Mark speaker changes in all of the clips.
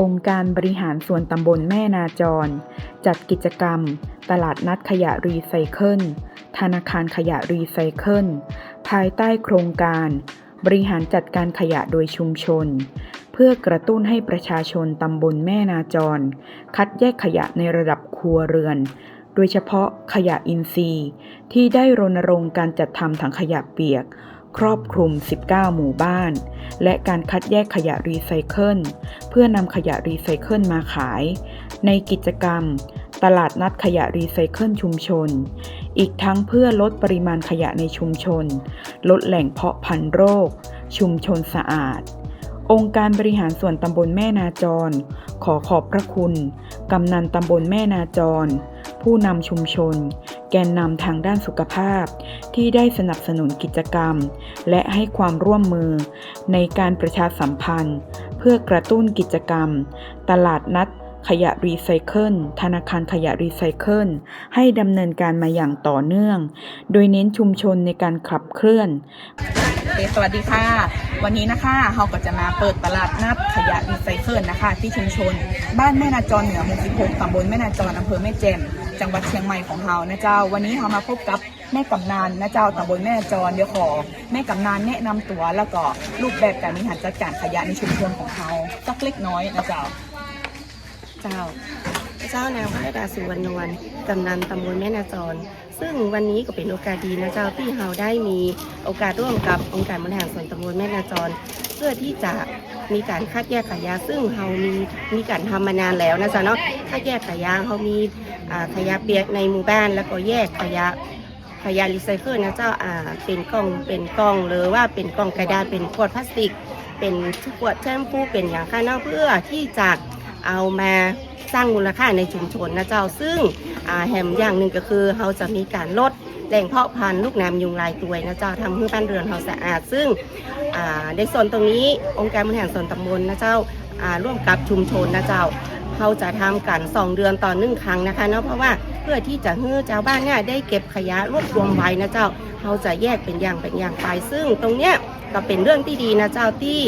Speaker 1: องค์การบริหารส่วนตำบลแม่นาจร จัดกิจกรรม ตลาดนัดขยะรีไซเคิล ธนาคารขยะรีไซเคิล ภายใต้โครงการ บริหารจัดการขยะโดยชุมชน เพื่อกระตุ้นให้ประชาชนตำบลแม่นาจร คัดแยกขยะในระดับครัวเรือน โดยเฉพาะขยะอินทรีย์ ที่ได้รณรงค์การจัดทำถังขยะเปียก ครอบคลุม 19 หมู่บ้าน และการคัดแยกขยะรีไซเคิลเพื่อนำขยะรีไซเคิลมาขาย ในกิจกรรม ตลาดนัดขยะรีไซเคิลชุมชน อีกทั้งเพื่อลดปริมาณขยะในชุมชน ลดแหล่งเพาะพันธุ์โรค ชุมชนสะอาด องค์การบริหารส่วนตำบลแม่นาจร ขอขอบพระคุณ กำนันตำบลแม่นาจร ผู้นำชุมชน แกนนำทางด้านสุขภาพ ที่ได้สนับสนุนกิจกรรม และให้ความร่วมมือ ในการประชาสัมพันธ์ เพื่อกระตุ้นกิจกรรม ตลาดนัด ขยะรีไซเคิลธนาคารขยะรีไซเคิลให้ดำเนินการมาอย่างต่อเนื่อง โดยเน้นชุมชนในการขับเคลื่อน
Speaker 2: สวัสดีค่ะ วันนี้นะคะเราก็จะมาเปิดตลาดนัดขยะรีไซเคิลนะคะ ที่ชุมชน บ้านแม่นาจรเหนือหมู่16ตำบลแม่นาจรอำเภอแม่แจ่มจังหวัดเชียงใหม่ของเรานะเจ้า วันนี้เรามาพบกับแม่กำนันนะเจ้าตำบลแม่นาจรเดี๋ยวขอ แม่กำนันแนะนำตัวแล้วก็รูปแบบการบริหารจัดการขยะในชุมชนของเราสักเล็กน้อยนะเจ้า
Speaker 3: เจ้า เจ้านางพระดาสุวรรณวลกำนันตำบลแม่นาจร ซึ่งวันนี้ก็เป็นโอกาสดีนะเจ้าที่เราได้มีโอกาสร่วมกับองค์การบริหารส่วนตำบลแม่นาจร เพื่อที่จะมีการคัดแยกขยะซึ่งเรามีมีการทำมานานแล้วนะจ๊ะเนาะคัดแยกขยะเขามีอ่าขยะเปียกในหมู่บ้านแล้วก็แยกขยะขยะรีไซเคิลนะเจ้าอ่าเป็นกล่องเป็นกล่องหรือว่าเป็นกล่องกระดาษเป็นขวดพลาสติก เป็นขวดแชมพูเป็นอย่างข้างนอกเพื่อที่จะ เอามาสร้างมูลค่าในชุมชนนะเจ้า ซึ่งแหมอย่างหนึ่งก็คือเราจะมีการลดแหล่งเพาะพันธุ์ลูกน้ำยุงลายตัวยนะเจ้าทำให้บ้านเรือนเราสะอาด ซึ่งในส่วนตรงนี้องค์การบริหารส่วนตำบลนะเจ้าร่วมกับชุมชนนะเจ้าเราจะทำกันสองเดือนต่อหนึ่งครั้งนะคะเนาะเพราะว่าเพื่อที่จะให้ชาวบ้านเนี่ยได้เก็บขยะรวบรวมไว้นะเจ้าเราจะแยกเป็นอย่างเป็นอย่างไป ซึ่งตรงเนี้ยก็เป็นเรื่องที่ดีนะเจ้าที่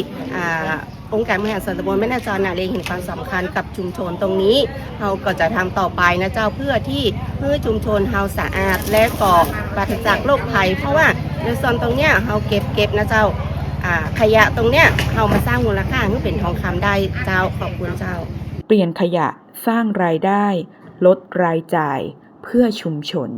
Speaker 3: องค์การบริหาส่วนตบลแม่นาจรนะเล็งเห็นความสำคัญกับชุมชนตรงนี้เราก็จะทำต่อไปนะเจ้าเพื่อที่เพื่อชุมชนเฮาสะอาดและก่อปราศจากโรคภัย เพราะว่าในส่วนตรงเนี้ยเราเก็บเก็บนะเจ้าอ่าขยะตรงเนี้ยเรามาสร้างมูลค่าให้เป็นทองคำได้เจ้าขอบคุณเจ้า
Speaker 1: เปลี่ยนขยะสร้างรายได้ ลดรายจ่ายเพื่อชุมชน